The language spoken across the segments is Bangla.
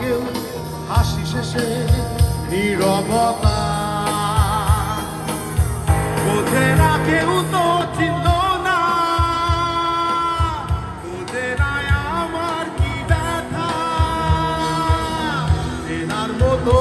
কেউ হাসি শেষে নীরবতা। না কেউ তো চিন্ত না আমার কি ব্যথা। এনার মতো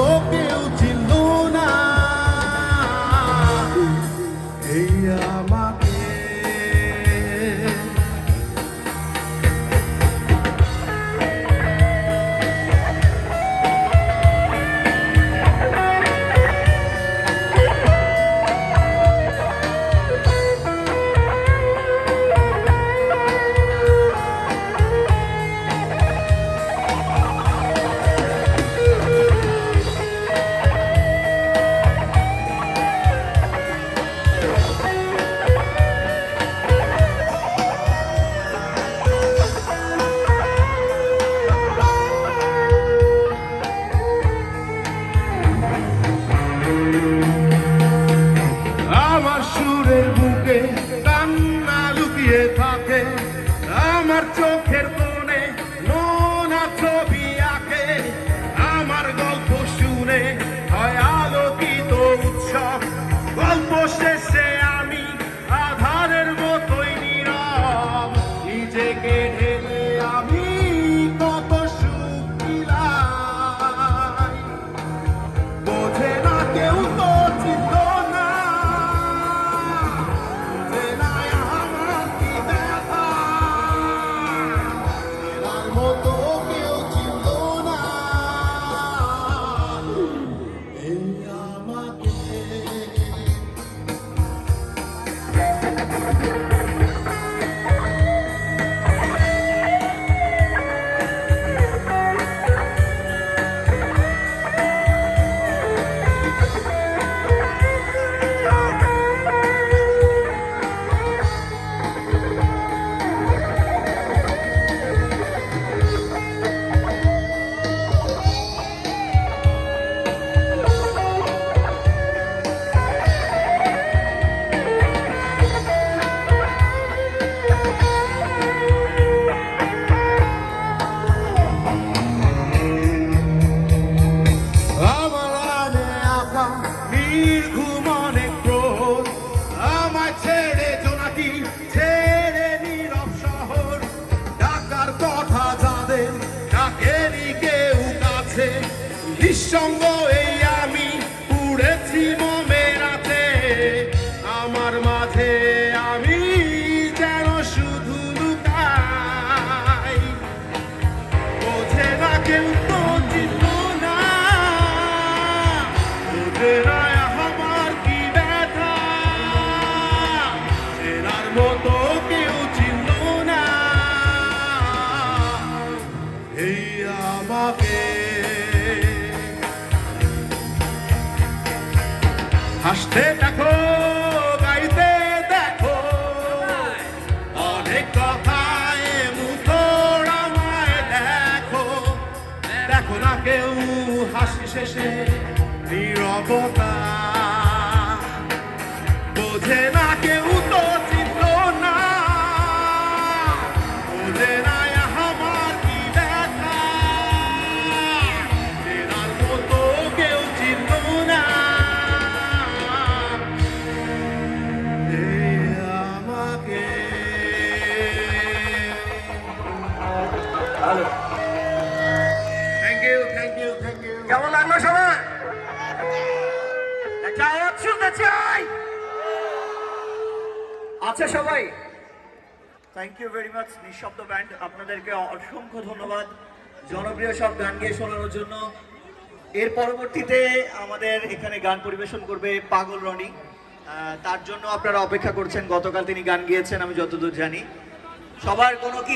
নিঃসঙ্গ এই আমি উড়েছি মমের রাতে আমার মাঝে আমি যেন শুধু লুকাই। বোঝে না কেউ তো না। আমার কেউ না। হাসতে দেখো, গাইতে দেখো। অনেক কথায় মুখর আমায় দেখো। দেখো না কেউ হাসি শেষে নীরবতা। বোঝে না কেউ thank you thank you thank you কেমন লাগল সবাই? শুনতে চাই। আচ্ছা সবাই? Thank you very much Nishobdo band আপনাদেরকে অসংখ্য ধন্যবাদ। জনপ্রিয় সব গান গিয়ে শোনানোর জন্য। এর পরবর্তীতে আমাদের এখানে গান পরিবেশন করবে পাগল রনি। তার জন্য আপনারা অপেক্ষা করছেন। গতকাল তিনি গান গিয়েছেন আমি যতদূর জানি। সবার কোনো কি